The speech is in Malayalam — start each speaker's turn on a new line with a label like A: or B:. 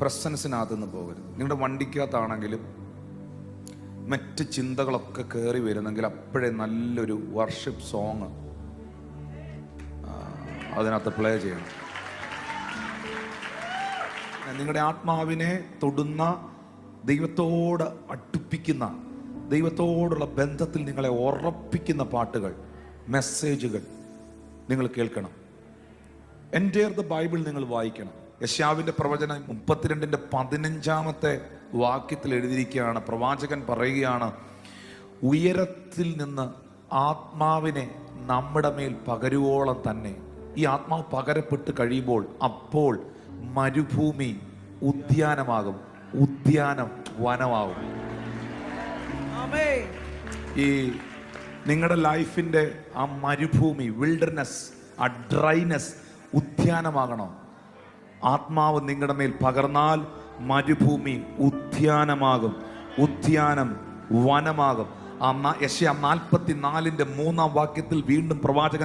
A: പ്രസൻസിനകത്ത് നിന്ന് പോകരുത്. നിങ്ങളുടെ വണ്ടിക്കകത്താണെങ്കിലും മറ്റ് ചിന്തകളൊക്കെ കയറി വരുന്നെങ്കിൽ അപ്പോഴേ നല്ലൊരു വർഷിപ്പ് സോങ് അതിനകത്ത് പ്ലേ ചെയ്യണം. നിങ്ങളുടെ ആത്മാവിനെ തൊടുന്ന ദൈവത്തോട് അടുപ്പിക്കുന്ന ദൈവത്തോടുള്ള ബന്ധത്തിൽ നിങ്ങളെ ഉറപ്പിക്കുന്ന പാട്ടുകൾ മെസ്സേജുകൾ നിങ്ങൾ കേൾക്കണം. എന്റെ ദ ബൈബിൾ നിങ്ങൾ വായിക്കണം. യശാവിന്റെ പ്രവചനം മുപ്പത്തിരണ്ടിന്റെ പതിനഞ്ചാമത്തെ വാക്യത്തിൽ എഴുതിയിരിക്കുകയാണ്. പ്രവാചകൻ പറയുകയാണ് ഉയരത്തിൽ നിന്ന് ആത്മാവിനെ നമ്മുടെ മേൽ പകരുവോളം തന്നെ. ഈ ആത്മാവ് പകരപ്പെട്ട് കഴിയുമ്പോൾ അപ്പോൾ മരുഭൂമി ഉദ്യാനമാകും ഉദ്യാനം വനമാകും. ഈ നിങ്ങളുടെ ലൈഫിന്റെ ആ മരുഭൂമി വിൽഡർനെസ് ആ ഡ്രൈനെസ് ഉദ്യാനമാകണം? ആത്മാവ് നിങ്ങളുടെ മേൽ പകർന്നാൽ മരുഭൂമി ഉദ്യാനമാകും. ഉദ്യാനം വനമാകും. ആ യശ നാൽപ്പത്തി നാലിന്റെ മൂന്നാം വാക്യത്തിൽ വീണ്ടും പ്രവാചകൻ